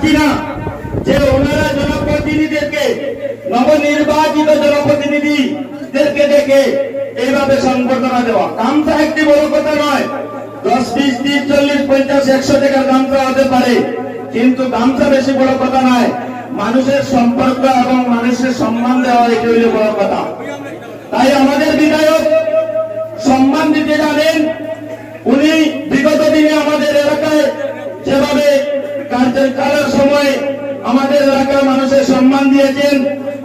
পাচ্ছি না যে ওনারা জনপ্রতিনিধিদেরকে, নবনির্বাচিত জনপ্রতিনিধিদেরকে ডেকে এইভাবে সংবর্ধনা দেওয়া। গামছা একটি বড় কথা নয়। দশ বিশ তিরিশ, চল্লিশ, পঞ্চাশ, একশো টাকার গামছা হতে পারে। কিন্তু গামছা বেশি বড় কথা নয়। মানুষের সম্পর্ক এবং মানুষের সম্মান দেওয়া এটি হইলে বড় কথা। তাই আমাদের বিধায়ক সম্মান দিতে জানেন উনি বিগত দিনে আমাদের এলাকায় যেভাবে কার্যকালের সময় আমাদের এলাকার মানুষের সম্মান দিয়েছেন।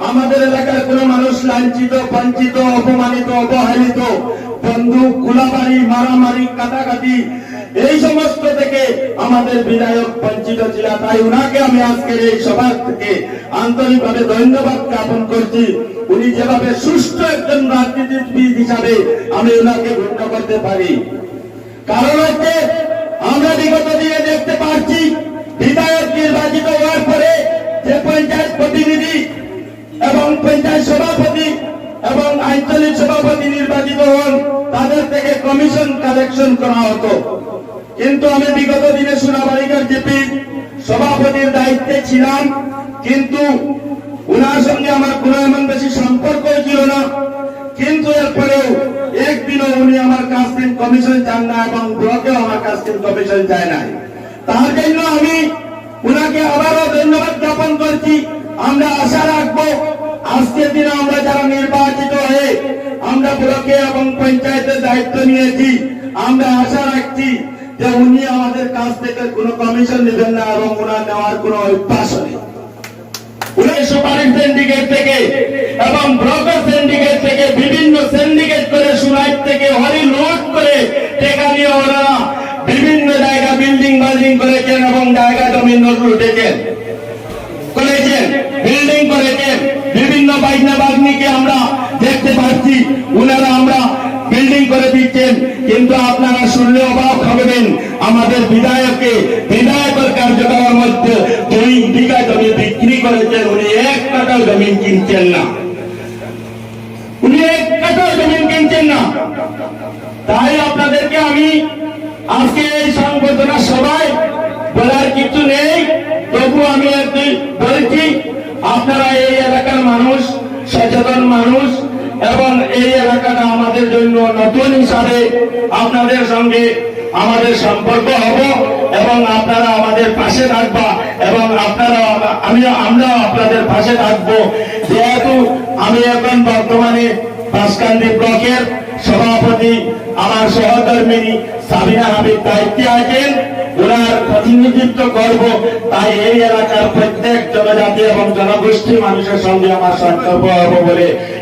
আমাদের এলাকার কোন মানুষ লাঞ্ছিত, বঞ্চিত, অপমানিত, অবহেলিত বন্দুক গোলাবাড়ি, মারামারি, কাটাকাটি, এই সমস্ত থেকে আমাদের বিধায়ক বঞ্চিত ছিল। তাই উনাকে আমি আজকের এই সভা থেকে আন্তরিকভাবে ধন্যবাদ জ্ঞাপন করছি। উনি যেভাবে সুষ্ঠু একজন রাজনীতিবিদ হিসাবে আমি ওনাকে গণ্য করতে পারি। কারণ হচ্ছে, আমরা বিগত দিনে দেখতে পাচ্ছি বিধায়ক এবং পঞ্চায়েত সভাপতি এবং আঞ্চলিক সভাপতি নির্বাচিত হন, তাদের থেকে কমিশন কালেকশন করা হতো। কিন্তু আমি বিগত দিনে সোনাবাড়িকার জেপি সভাপতির দায়িত্বে ছিলাম, কিন্তু উনার সঙ্গে আমার কোনো এমন বেশি সম্পর্ক ছিল না। কিন্তু এরপরেও একদিনও উনি আমার কাছ থেকে কমিশন চান না এবং ব্লকেও আমার কাছ থেকে কমিশন চায় নাই। তার জন্য আমি উনাকে আবারও ধন্যবাদ জ্ঞাপন করছি। আমরা আশা রাখব আজকের দিনে আমরা যারা নির্বাচিত হয়ে আমরা ব্লকে এবং পঞ্চায়েতের দায়িত্ব নিয়েছি, আমরা আশা রাখছি যে উনি আমাদের কাছ থেকে কোনো কমিশন নেবেন না এবং ওনার নেওয়ার কোনো অভ্যাস নেই। জায়গা বিল্ডিং বাল্ডিং করেছেন এবং জায়গা জমি লুটেছেন করেছেন বিল্ডিং করেছেন বিভিন্ন বাইনা বাগনিকে আমরা দেখতে পাচ্ছি। উনারা আমরা বিল্ডিং করে দিচ্ছেন। কিন্তু আপনারা শুনলে অবাক হবেন, আমাদের বিধায়ককে বিধায়কের কার্যক্রমের মধ্যে দুই বিঘা জমি বিক্রি করেছেন। উনি এক কাটা জমি কিনছেন না। উনি এক কাটা জমি কিনছেন না। তাই আপনাদেরকে আমি আজকে এই সংবর্ধনা সবাই বলার কিছু নেই তবু আমি একটি বলছি আপনারা এই এলাকার মানুষ সচেতন মানুষ এবং এই এলাকাটা আমাদের জন্য নতুন হিসাবে আপনাদের সঙ্গে আমাদের সম্পর্ক হব এবং আপনারা আমাদের পাশে থাকবা এবং আপনারা আমি আমরা আপনাদের পাশে থাকব। যেহেতু আমি এখন বর্তমানে বাসকান্দি ব্লকের সভাপতি, আমার সহকর্মিনী সাবিনা হাবিব দায়িত্বে আছেন। ওনার প্রতিনিধিত্ব করব, তাই এই এলাকার প্রত্যেক জনজাতি এবং জনগোষ্ঠী মানুষের সঙ্গে আমার সংকল্প হব বলে